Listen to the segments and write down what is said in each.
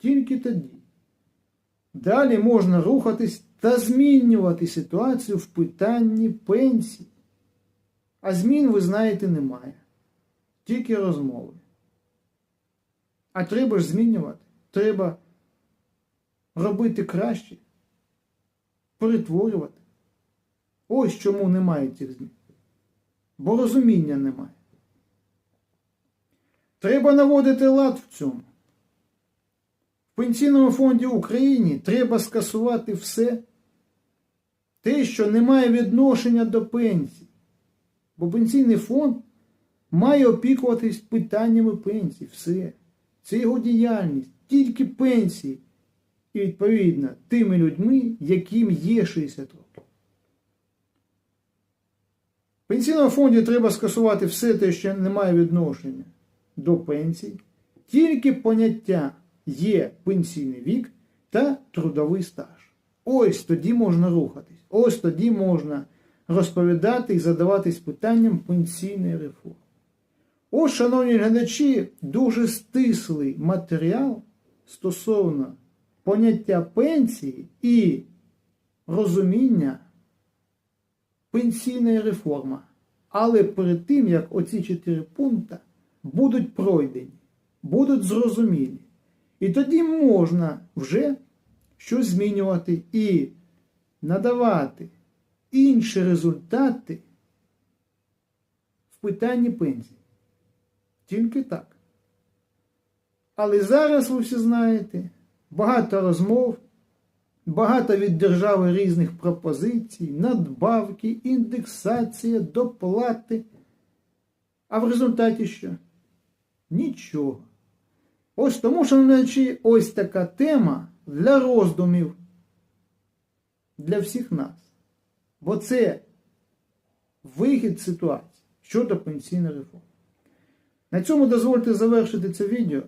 Тільки тоді. Далі можна рухатись та змінювати ситуацію в питанні пенсій. А змін, ви знаєте, немає. Тільки розмови. А треба ж змінювати. Треба робити краще, перетворювати. Ось чому немає цих змін. Бо розуміння немає. Треба наводити лад в цьому. Пенсійному фонді України треба скасувати все те, що не має відношення до пенсії. Бо пенсійний фонд має опікуватись питаннями пенсій. Все. Це його діяльність, тільки пенсії. І відповідно тими людьми, яким є 60 років. В пенсійному фонді треба скасувати все те, що не має відношення до пенсій, тільки поняття є пенсійний вік та трудовий стаж. Ось тоді можна рухатись. Ось тоді можна розповідати і задаватись питанням пенсійної реформи. Ось, шановні глядачі, дуже стислий матеріал стосовно поняття пенсії і розуміння пенсійної реформи. Але перед тим, як оці чотири пункти будуть пройдені, будуть зрозумілі. І тоді можна вже щось змінювати і надавати інші результати в питанні пенсії. Тільки так. Але зараз ви всі знаєте, багато розмов, багато від держави різних пропозицій, надбавки, індексація, доплати. А в результаті що? Нічого. Ось тому, шановні, ось така тема для роздумів для всіх нас. Бо це вихід ситуації щодо пенсійної реформи. На цьому дозвольте завершити це відео.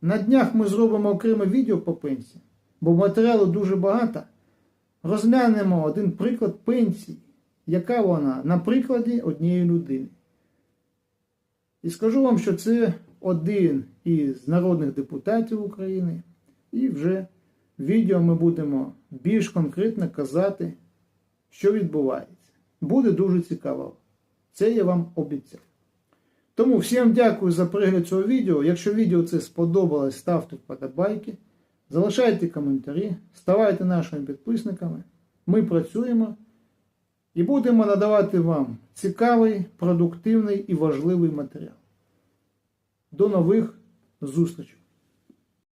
На днях ми зробимо окреме відео по пенсії, бо матеріалу дуже багато. Розглянемо один приклад пенсії, яка вона на прикладі однієї людини. І скажу вам, що це один із народних депутатів України. І вже в відео ми будемо більш конкретно казати, що відбувається. Буде дуже цікаво. Це я вам обіцяв. Тому всім дякую за перегляд цього відео. Якщо відео це сподобалось, ставте вподобайки, залишайте коментарі, ставайте нашими підписниками. Ми працюємо і будемо надавати вам цікавий, продуктивний і важливий матеріал. До нових зустрічей!